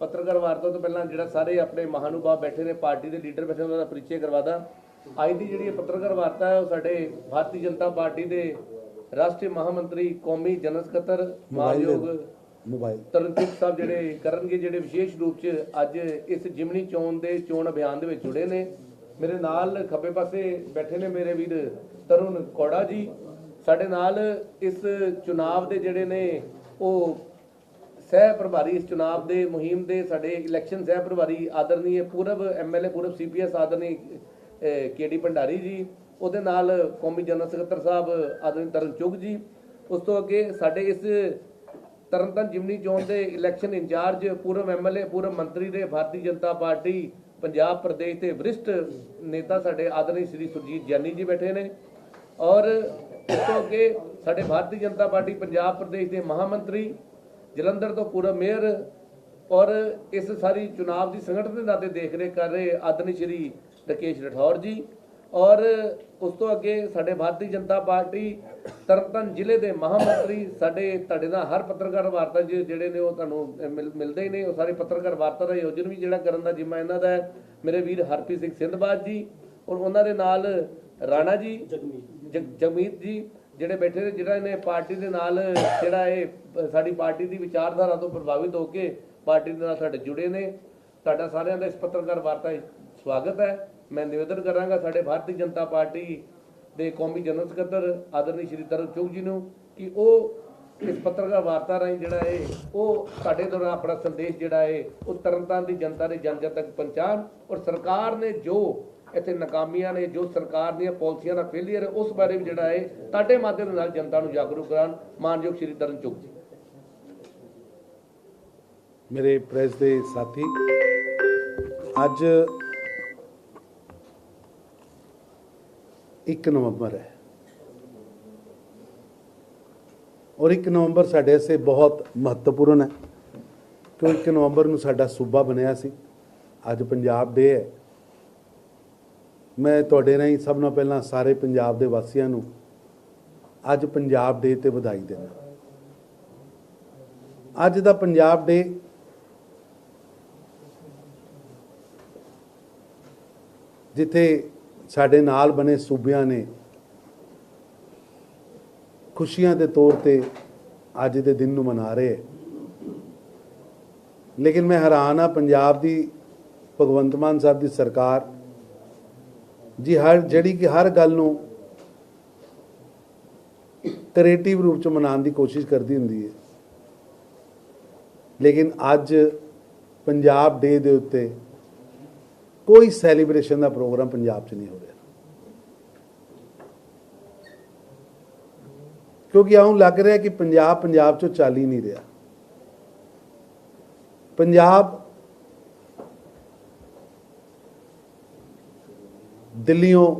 ਪੱਤਰਕਾਰ ਵਾਰਤਾ ਤੋਂ ਪਹਿਲਾਂ ਜਿਹੜਾ ਸਾਰੇ ਆਪਣੇ ਮਹਾਨੁਭਾਵ ਬੈਠੇ ਨੇ ਪਾਰਟੀ ਦੇ ਲੀਡਰ ਬੈਠੇ ਉਹਨਾਂ ਦਾ ਪਰਿਚੈ ਕਰਵਾਦਾ ਅੱਜ ਦੀ ਜਿਹੜੀ ਪੱਤਰਕਾਰ ਵਾਰਤਾ ਹੈ ਉਹ ਸਾਡੇ ਭਾਰਤੀ ਜਨਤਾ ਪਾਰਟੀ ਦੇ ਰਾਸ਼ਟਰੀ ਮਹਾਮੰਤਰੀ ਕੌਮੀ ਜਨਰਲ ਸਕੱਤਰ ਮਾਨਯੋਗ ਮੋਬਾਈਲ। ਤਰਨਜੀਤ ਸਾਹਿਬ ਜਿਹੜੇ ਕਰਨਗੇ ਜਿਹੜੇ ਵਿਸ਼ੇਸ਼ ਰੂਪ 'ਚ ਅੱਜ ਇਸ ਜਿਮਨੀ ਚੋਣ ਦੇ ਚੋਣ ਅਭਿਆਨ ਦੇ ਵਿੱਚ ਜੁੜੇ ਨੇ। ਮੇਰੇ ਨਾਲ ਖੱਬੇ ਪਾਸੇ ਬੈਠੇ ਨੇ ਮੇਰੇ ਵੀਰ ਤਰੁਣ ਕੋੜਾ ਜੀ। ਸਾਡੇ ਨਾਲ ਇਸ ਚੁਣਾਵ ਦੇ ਜਿਹੜੇ ਨੇ ਉਹ ਸਹਿ ਪ੍ਰਭਾਰੀ ਇਸ ਚੁਣਾਵ ਦੇ ਮੁਹਿੰਮ ਦੇ ਸਾਡੇ ਇਲੈਕਸ਼ਨ ਸਹਿ ਪ੍ਰਭਾਰੀ ਆਦਰਨੀय ਪੂਰਬ ਐਮਐਲਏ ਪੂਰਬ ਸੀਪੀਐਸ ਆਦਰਨੀ ਕੇਡੀ ਭੰਡਾਰੀ ਜੀ, ਉਹਦੇ ਨਾਲ ਕੌਮੀ ਜਨਰਲ ਸਕੱਤਰ ਸਾਹਿਬ ਆਦਰਨੀ ਤਰਨ ਚੁਗ ਜੀ। ਉਸ ਤੋਂ ਅੱਗੇ ਸਾਡੇ ਇਸ ਤਰਨਤਨ ਜਿਮਨੀ ਚੋਣ ਦੇ ਇਲੈਕਸ਼ਨ ਇੰਚਾਰਜ ਪੂਰਬ ਐਮਐਲਏ ਪੂਰਬ ਮੰਤਰੀ ਦੇ ਭਾਰਤੀ ਜਨਤਾ ਪਾਰਟੀ, ਪੰਜਾਬ ਪ੍ਰਦੇਸ਼ ਦੇ ਵਰਿਸ਼ਟ ਨੇਤਾ ਸਾਡੇ ਆਦਰਣੀ ਸ੍ਰੀ ਸੁਰਜੀਤ ਜਾਨੀ ਜੀ ਬੈਠੇ ਨੇ। ਔਰ ਇਸ ਤੋਂ ਅੱਗੇ ਸਾਡੇ ਭਾਰਤੀ ਜਨਤਾ ਪਾਰਟੀ ਪੰਜਾਬ ਪ੍ਰਦੇਸ਼ ਦੇ ਮਹਾਮੰਤਰੀ ਜਲੰਧਰ ਤੋਂ ਪੂਰਬ ਮੇਅਰ ਔਰ ਇਸ ਸਾਰੀ ਚੁਣਾਵ ਦੀ ਸੰਗਠਨ ਦੇ ਨਾਤੇ ਦੇਖ ਰੇਖ ਕਰ ਰਹੇ ਆਦਰਣੀ ਸ਼੍ਰੀ ਰਕੇਸ਼ ਰਠੌਰ ਜੀ। ਔਰ ਉਸ ਤੋਂ ਅੱਗੇ ਸਾਡੇ ਭਾਰਤੀ ਜਨਤਾ ਪਾਰਟੀ ਤਰਨਤਨ ਜ਼ਿਲ੍ਹੇ ਦੇ ਮਹਾਮੰਤਰੀ ਸਾਡੇ ਤੁਹਾਡੇ ਨਾਲ ਹਰ ਪੱਤਰਕਾਰ ਵਾਰਤਾ ਜਿਹੜੇ ਨੇ ਉਹ ਤੁਹਾਨੂੰ ਮਿਲਦੇ ਹੀ ਨੇ। ਉਹ ਸਾਰੇ ਪੱਤਰਕਾਰ ਵਾਰਤਾ ਦਾ ਆਯੋਜਨ ਵੀ ਜਿਹੜਾ ਕਰਨ ਦਾ ਜਿੰਮਾ ਇਹਨਾਂ ਦਾ ਹੈ। ਮੇਰੇ ਵੀਰ ਹਰਪ੍ਰੀਤ ਸਿੰਘ ਸਿੰਧਬਾਜ ਜੀ ਔਰ ਉਹਨਾਂ ਦੇ ਨਾਲ ਰਾਣਾ ਜੀ ਜਗ- ਜਗਮੀਤ ਜੀ ਜਿਹੜੇ ਬੈਠੇ ਨੇ ਜਿਹੜਾ ਇਹਨੇ ਪਾਰਟੀ ਦੇ ਨਾਲ, ਜਿਹੜਾ ਇਹ ਸਾਡੀ ਪਾਰਟੀ ਦੀ ਵਿਚਾਰਧਾਰਾ ਤੋਂ ਪ੍ਰਭਾਵਿਤ ਹੋ ਕੇ ਪਾਰਟੀ ਦੇ ਨਾਲ ਸਾਡੇ ਜੁੜੇ ਨੇ। ਤੁਹਾਡਾ ਸਾਰਿਆਂ ਦਾ ਇਸ ਪੱਤਰਕਾਰ ਵਾਰਤਾ ਸਵਾਗਤ ਹੈ। ਮੈਂ ਨਿਵੇਦਨ ਕਰਾਂਗਾ ਸਾਡੇ ਭਾਰਤੀ ਜਨਤਾ ਪਾਰਟੀ ਦੇ ਕੌਮੀ ਜਨਰਲ ਸਕੱਤਰ ਆਦਰਨੀ ਸ਼੍ਰੀ ਤਰਨ ਚੁਗ ਜੀ ਨੂੰ ਕਿ ਉਹ ਇਸ ਪੱਤਰਕਾਰ ਵਾਰਤਾ ਰਾਹੀਂ ਜਿਹੜਾ ਹੈ ਉਹ ਸਾਡੇ ਦੌਰਾਨ ਆਪਣਾ ਸੰਦੇਸ਼ ਜਿਹੜਾ ਹੈ ਉਹ ਤਰਨਤਾਰਨ ਦੀ ਜਨਤਾ ਦੇ ਜਨ ਜਨ ਤੱਕ ਪਹੁੰਚਾਉਣ ਔਰ ਸਰਕਾਰ ਨੇ ਜੋ ਇੱਥੇ ਨਾਕਾਮੀਆਂ ਨੇ, ਜੋ ਸਰਕਾਰ ਦੀਆਂ ਪਾਲਿਸੀਆਂ ਦਾ ਫੇਲੀਅਰ ਹੈ, ਉਸ ਬਾਰੇ ਵੀ ਜਿਹੜਾ ਹੈ ਤੁਹਾਡੇ ਮਾਧਿਅਮ ਨਾਲ ਜਨਤਾ ਨੂੰ ਜਾਗਰੂਕ ਕਰਾਉਣ ਮਾਨਯੋਗ ਸ਼੍ਰੀ ਤਰਨ ਚੁਗ ਜੀ। ਮੇਰੇ ਪ੍ਰੈਸ ਦੇ ਸਾਥੀ, ਅੱਜ 1 ਨਵੰਬਰ ਹੈ। ਔਰ 1 ਨਵੰਬਰ ਸਾਡੇ ਵਾਸਤੇ ਬਹੁਤ ਮਹੱਤਵਪੂਰਨ ਹੈ ਕਿਉਂ 1 ਨਵੰਬਰ ਨੂੰ ਸਾਡਾ ਸੂਬਾ ਬਣਿਆ ਸੀ। ਅੱਜ ਪੰਜਾਬ ਡੇ ਹੈ। ਮੈਂ ਤੁਹਾਡੇ ਰਾਹੀਂ ਸਭ ਨਾਲ ਪਹਿਲਾਂ ਸਾਰੇ ਪੰਜਾਬ ਦੇ ਵਾਸੀਆਂ ਨੂੰ ਅੱਜ ਪੰਜਾਬ ਡੇ ਤੇ ਵਧਾਈ ਦਿੰਦਾ ਅੱਜ ਦਾ ਪੰਜਾਬ ਡੇ ਜਿੱਥੇ ਸਾਡੇ ਨਾਲ ਬਣੇ ਸੂਬਿਆਂ ਨੇ ਖੁਸ਼ੀਆਂ ਦੇ ਤੌਰ ਤੇ ਅੱਜ ਦੇ ਦਿਨ ਨੂੰ ਮਨਾ ਰਹੇ ਹੈ। ਲੇਕਿਨ ਮੈਂ ਹੈਰਾਨ ਆ ਪੰਜਾਬ ਦੀ ਭਗਵੰਤ ਮਾਨ ਸਾਹਿਬ ਦੀ ਸਰਕਾਰ ਜੀ, ਹਰ ਜਿਹੜੀ ਕਿ ਹਰ ਗੱਲ ਨੂੰ ਕ੍ਰੀਏਟਿਵ ਰੂਪ ਚ ਮਨਾਉਣ ਦੀ ਕੋਸ਼ਿਸ਼ ਕਰਦੀ ਹੁੰਦੀ ਹੈ। ਲੇਕਿਨ ਅੱਜ ਪੰਜਾਬ ਡੇ ਦੇ ਉੱਤੇ ਕੋਈ ਸੈਲੀਬ੍ਰੇਸ਼ਨ ਦਾ ਪ੍ਰੋਗਰਾਮ ਪੰਜਾਬ 'ਚ ਨਹੀਂ ਹੋ ਰਿਹਾ। ਕਿਉਂਕਿ ਆਉਂ ਲੱਗ ਰਿਹਾ ਕਿ ਪੰਜਾਬ ਪੰਜਾਬ 'ਚੋਂ ਚੱਲ ਹੀ ਨਹੀਂ ਰਿਹਾ। ਪੰਜਾਬ ਦਿੱਲੀੋਂ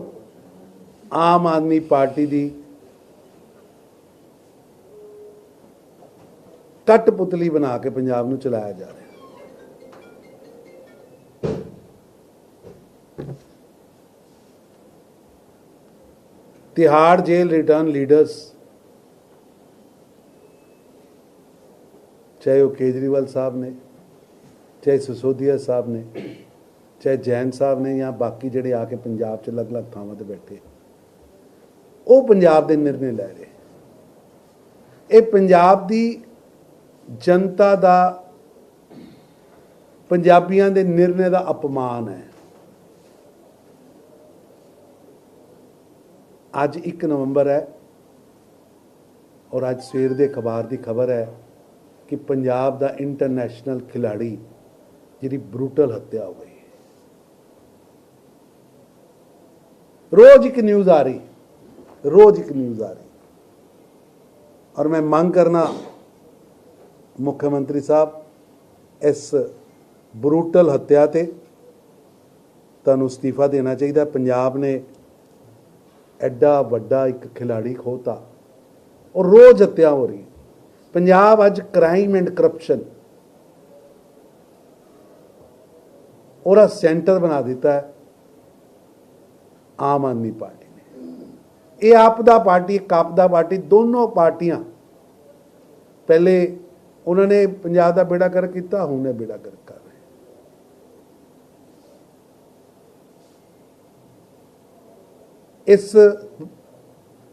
ਆਮ ਆਦਮੀ ਪਾਰਟੀ ਦੀ ਕਟਪੁਤਲੀ ਬਣਾ ਕੇ ਪੰਜਾਬ ਨੂੰ ਚਲਾਇਆ ਜਾ ਰਿਹਾ। ਤਿਹਾੜ ਜੇਲ੍ਹ ਰਿਟਰਨ ਲੀਡਰਸ ਚਾਹੇ ਉਹ ਕੇਜਰੀਵਾਲ ਸਾਹਿਬ ਨੇ, ਚਾਹੇ ਸਿਸੋਦੀਆ ਸਾਹਿਬ ਨੇ ਚਾਹੇ ਜੈਨ ਸਾਹਿਬ ਨੇ ਜਾਂ ਬਾਕੀ ਜਿਹੜੇ ਆ ਕੇ ਪੰਜਾਬ 'ਚ ਅਲੱਗ-ਅਲੱਗ ਥਾਵਾਂ ਤੇ ਬੈਠੇ ਉਹ ਪੰਜਾਬ ਦੇ ਨਿਰਣੇ ਲੈ ਰਹੇ। ਇਹ ਪੰਜਾਬ ਦੀ ਜਨਤਾ ਦਾ, ਪੰਜਾਬੀਆਂ ਦੇ ਨਿਰਣੇ ਦਾ ਅਪਮਾਨ ਹੈ। ਅੱਜ 1 ਨਵੰਬਰ ਹੈ ਔਰ ਅੱਜ ਸਵੇਰ ਦੇ ਅਖਬਾਰ ਦੀ ਖਬਰ ਹੈ ਕਿ ਪੰਜਾਬ ਦਾ ਇੰਟਰਨੈਸ਼ਨਲ ਖਿਲਾੜੀ ਜਿਹਦੀ ਬਰੂਟਲ ਹੱਤਿਆ ਹੋ ਗਈ ਰੋਜ਼ ਇੱਕ ਨਿਊਜ਼ ਆ ਰਹੀ, ਰੋਜ਼ ਇੱਕ ਨਿਊਜ਼ ਆ ਰਹੀ। ਔਰ ਮੈਂ ਮੰਗ ਕਰਨਾ ਮੁੱਖ ਮੰਤਰੀ ਸਾਹਿਬ, ਇਸ ਬਰੂਟਲ ਹੱਤਿਆ ਤੇ ਤੁਹਾਨੂੰ ਅਸਤੀਫਾ ਦੇਣਾ ਚਾਹੀਦਾ। ਪੰਜਾਬ ਨੇ ਐਡਾ ਵੱਡਾ ਇੱਕ ਖਿਲਾੜੀ ਖੋਤਾ ਔਰ ਰੋਜ਼ ਹੱਤਿਆ ਹੋ ਰਹੀ। ਪੰਜਾਬ ਅੱਜ ਕ੍ਰਾਈਮ ਐਂਡ ਕਰਪਸ਼ਨ ਉਹਦਾ ਸੈਂਟਰ ਬਣਾ ਦਿੱਤਾ ਹੈ। ਆਮ ਆਦਮੀ ਪਾਰਟੀ ਨੇ। ਇਹ ਆਪਦਾ ਪਾਰਟੀ, ਇੱਕ ਆਪਦਾ ਪਾਰਟੀ, ਦੋਨੋਂ ਪਾਰਟੀਆਂ ਪਹਿਲੇ ਉਹਨਾਂ ਨੇ ਪੰਜਾਬ ਦਾ ਬੇੜਾ ਕਰ ਕੀਤਾ, ਹੁਣ ਇਹ ਬੇੜਾ ਕਰ ਕਰ ਰਹੇ ਇਸ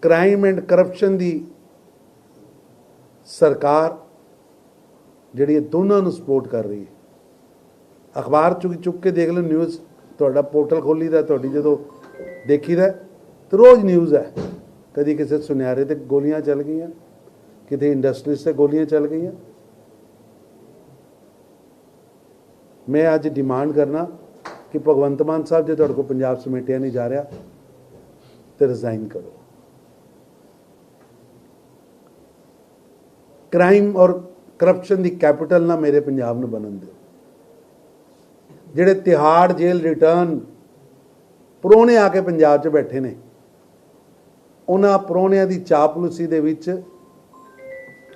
ਕ੍ਰਾਈਮ ਐਂਡ ਕਰਪਸ਼ਨ ਦੀ ਸਰਕਾਰ ਜਿਹੜੀ ਇਹ ਦੋਨਾਂ ਨੂੰ ਸਪੋਰਟ ਕਰ ਰਹੀ ਹੈ। ਅਖਬਾਰ ਚੁੱਕ ਚੁੱਕ ਕੇ ਦੇਖ ਲਓ ਨਿਊਜ਼ ਤੁਹਾਡਾ ਪੋਰਟਲ ਖੋਲੀਦਾ ਤੁਹਾਡੀ ਜਦੋਂ ਦੇਖੀਦਾ ਤੇ ਰੋਜ਼ ਨਿਊਜ਼ ਹੈ। ਕਦੀ ਕਿਸੇ ਸੁਨਿਆਰੇ ਤੇ ਗੋਲੀਆਂ ਚੱਲ ਗਈਆਂ। ਕਿਤੇ ਇੰਡਸਟਰੀਜ਼ ਤੇ ਗੋਲੀਆਂ ਚੱਲ ਗਈਆਂ। ਮੈਂ ਅੱਜ ਡਿਮਾਂਡ ਕਰਨਾ ਕਿ ਭਗਵੰਤ ਮਾਨ ਸਾਹਿਬ ਜੇ ਤੁਹਾਡੇ ਕੋਲ ਪੰਜਾਬ ਸਮੇਟਿਆ ਨਹੀਂ ਜਾ ਰਿਹਾ, ਤੇ ਰਿਜ਼ਾਈਨ ਕਰੋ। ਕ੍ਰਾਈਮ ਔਰ ਕਰਪਸ਼ਨ ਦੀ ਕੈਪੀਟਲ ਨਾ ਮੇਰੇ ਪੰਜਾਬ ਨੂੰ ਬਣਨ ਦਿਓ। ਜਿਹੜੇ ਤਿਹਾੜ ਜੇਲ੍ਹ ਰਿਟਰਨ ਪ੍ਰਾਹੁਣੇ ਆ ਕੇ ਪੰਜਾਬ 'ਚ ਬੈਠੇ ਨੇ। ਉਹਨਾਂ ਪ੍ਰਾਹੁਣਿਆਂ ਦੀ ਚਾਪਲੂਸੀ ਦੇ ਵਿੱਚ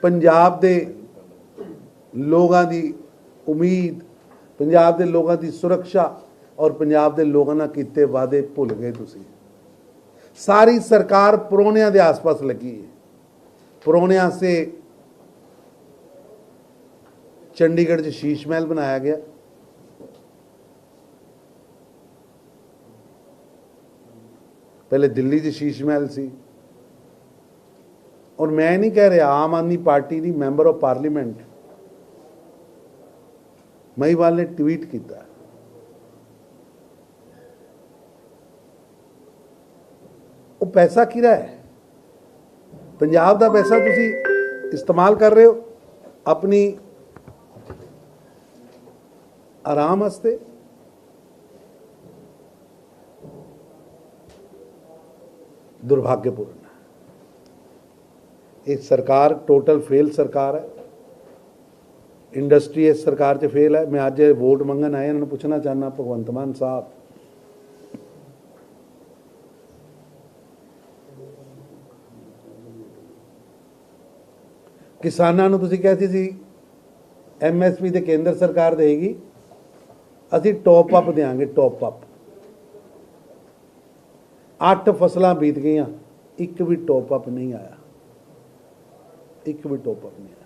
ਪੰਜਾਬ ਦੇ ਲੋਕਾਂ ਦੀ ਉਮੀਦ, ਪੰਜਾਬ ਦੇ ਲੋਕਾਂ ਦੀ ਸੁਰੱਖਿਆ ਔਰ ਪੰਜਾਬ ਦੇ ਲੋਕਾਂ ਨਾਲ ਕੀਤੇ ਵਾਅਦੇ ਭੁੱਲ ਗਏ ਤੁਸੀਂ। ਸਾਰੀ ਸਰਕਾਰ ਪ੍ਰਾਹੁਣਿਆਂ ਦੇ ਆਸ-ਪਾਸ ਲੱਗੀ ਹੈ। ਪ੍ਰਾਹੁਣਿਆਂ ਸੇ ਚੰਡੀਗੜ੍ਹ 'ਚ ਸ਼ੀਸ਼ ਮਹਿਲ ਬਣਾਇਆ ਗਿਆ। ਪਹਿਲੇ ਦਿੱਲੀ 'ਚ ਸ਼ੀਸ਼ ਮਹਿਲ ਸੀ। ਔਰ ਮੈਂ ਨਹੀਂ ਕਹਿ ਰਿਹਾ, ਆਮ ਆਦਮੀ ਪਾਰਟੀ ਦੀ ਮੈਂਬਰ ਆਫ ਪਾਰਲੀਮੈਂਟ ਮਹੀਵਾਲ ਨੇ ਟਵੀਟ ਕੀਤਾ। ਉਹ ਪੈਸਾ ਕਿਹੜਾ ਹੈ? ਪੰਜਾਬ ਦਾ ਪੈਸਾ ਤੁਸੀਂ ਇਸਤੇਮਾਲ ਕਰ ਰਹੇ ਹੋ ਆਪਣੀ ਆਰਾਮ ਵਾਸਤੇ? ਦੁਰਭਾਗਯਪੂਰਨ ਹੈ ਇਹ ਸਰਕਾਰ ਟੋਟਲ ਫੇਲ ਸਰਕਾਰ ਹੈ ਇੰਡਸਟਰੀ ਇਸ ਸਰਕਾਰ 'ਚ ਫੇਲ ਹੈ ਮੈਂ ਅੱਜ ਵੋਟ ਮੰਗਣ ਆਇਆ ਇਹਨਾਂ ਨੂੰ ਪੁੱਛਣਾ ਚਾਹਨਾ ਭਗਵੰਤ ਮਾਨ ਸਾਹਿਬ ਕਿਸਾਨਾਂ ਨੂੰ ਤੁਸੀਂ ਕਹਿੰਦੇ ਸੀ ਐਮਐਸਪੀ ਤੇ ਕੇਂਦਰ ਸਰਕਾਰ ਦੇਗੀ ਅਸੀਂ ਟੌਪ ਅਪ ਦੇਾਂਗੇ ਟੌਪ ਅਪ ਅੱਠ ਫਸਲਾਂ ਬੀਤ ਗਈਆਂ, ਇੱਕ ਵੀ ਟੋਪ ਅਪ ਨਹੀਂ ਆਇਆ। ਇੱਕ ਵੀ ਟੋਪ ਅਪ ਨਹੀਂ ਆਇਆ।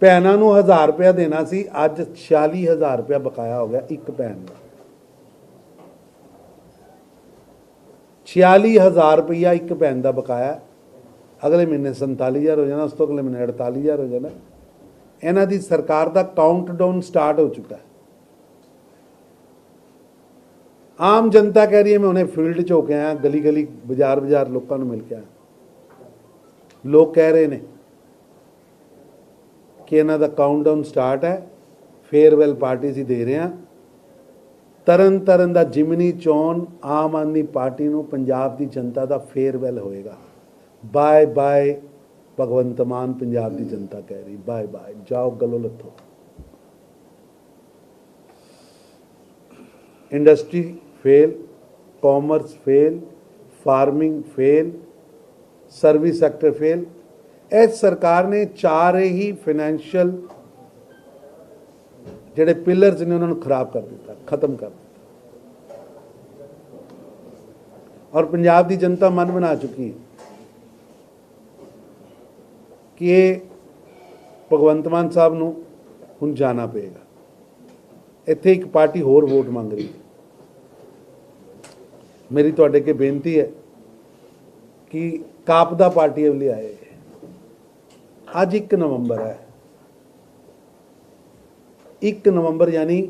ਭੈਣਾਂ ਨੂੰ 1000 ਰੁਪਇਆ ਦੇਣਾ ਸੀ, ਅੱਜ 46000 ਰੁਪਇਆ ਬਕਾਇਆ ਹੋ ਗਿਆ ਇੱਕ ਭੈਣ ਦਾ। 46000 ਰੁਪਇਆ ਇੱਕ ਭੈਣ ਦਾ ਬਕਾਇਆ। ਅਗਲੇ ਮਹੀਨੇ 47000 ਹੋ ਜਾਣਾ, ਉਸ ਤੋਂ ਅਗਲੇ ਮਹੀਨੇ 48000 ਹੋ ਜਾਣਾ। ਇਹਨਾਂ ਦੀ ਸਰਕਾਰ ਦਾ ਕਾਊਂਟਡਾਊਨ ਸਟਾਰਟ ਹੋ ਚੁੱਕਾ ਹੈ। ਆਮ ਜਨਤਾ ਕਹਿ ਰਹੀ ਹੈ, ਮੈਂ ਉਹਨੇ ਫੀਲਡ 'ਚ ਹੋ ਕੇ ਆਇਆ ਗਲੀ ਗਲੀ ਬਾਜ਼ਾਰ ਬਾਜ਼ਾਰ ਲੋਕਾਂ ਨੂੰ ਮਿਲ ਕੇ ਆਇਆ। ਲੋਕ ਕਹਿ ਰਹੇ ਨੇ ਕਿ ਇਹਨਾਂ ਦਾ ਕਾਊਂਟਡਾਊਨ ਸਟਾਰਟ ਹੈ ਫੇਅਰਵੈਲ ਪਾਰਟੀ ਸੀ ਦੇ ਰਹੇ ਹਾਂ। ਤਰਨ ਤਰਨ ਦਾ ਜਿਮਨੀ ਚੋਣ ਆਮ ਆਦਮੀ ਪਾਰਟੀ ਨੂੰ, ਪੰਜਾਬ ਦੀ ਜਨਤਾ ਦਾ ਫੇਅਰਵੈਲ ਹੋਏਗਾ। ਬਾਏ ਬਾਏ ਭਗਵੰਤ ਮਾਨ ਪੰਜਾਬ ਦੀ ਜਨਤਾ ਕਹਿ ਰਹੀ ਬਾਏ ਬਾਏ ਜਾਓ ਗਲੋ ਲੱਥੋ। Industry fail commerce fail farming fail service sector fail ਇਸ ਸਰਕਾਰ ਨੇ ਚਾਰੇ ਹੀ ਫਾਈਨੈਂਸ਼ੀਅਲ ਜਿਹੜੇ ਪਿਲਰਸ ਨੇ ਉਹਨਾਂ ਨੂੰ ਖਰਾਬ ਕਰ ਦਿੱਤਾ, ਖਤਮ ਕਰ ਦਿੱਤਾ। ਔਰ ਪੰਜਾਬ ਦੀ ਜਨਤਾ ਮਨ ਬਣਾ ਚੁੱਕੀ ਹੈ ਕਿ ਇਹ ਭਗਵੰਤ ਮਾਨ ਸਾਹਿਬ ਨੂੰ ਹੁਣ ਜਾਣਾ ਪਏਗਾ। ਇੱਥੇ ਇੱਕ ਪਾਰਟੀ ਹੋਰ ਵੋਟ ਮੰਗ ਰਹੀ ਹੈ। ਮੇਰੀ ਤੁਹਾਡੇ ਅੱਗੇ ਬੇਨਤੀ ਹੈ ਕਿ ਕਾਪਦਾ ਪਾਰਟੀ ਵੱਲ ਆਏ ਅੱਜ 1 ਨਵੰਬਰ ਹੈ। 1 ਨਵੰਬਰ ਯਾਨੀ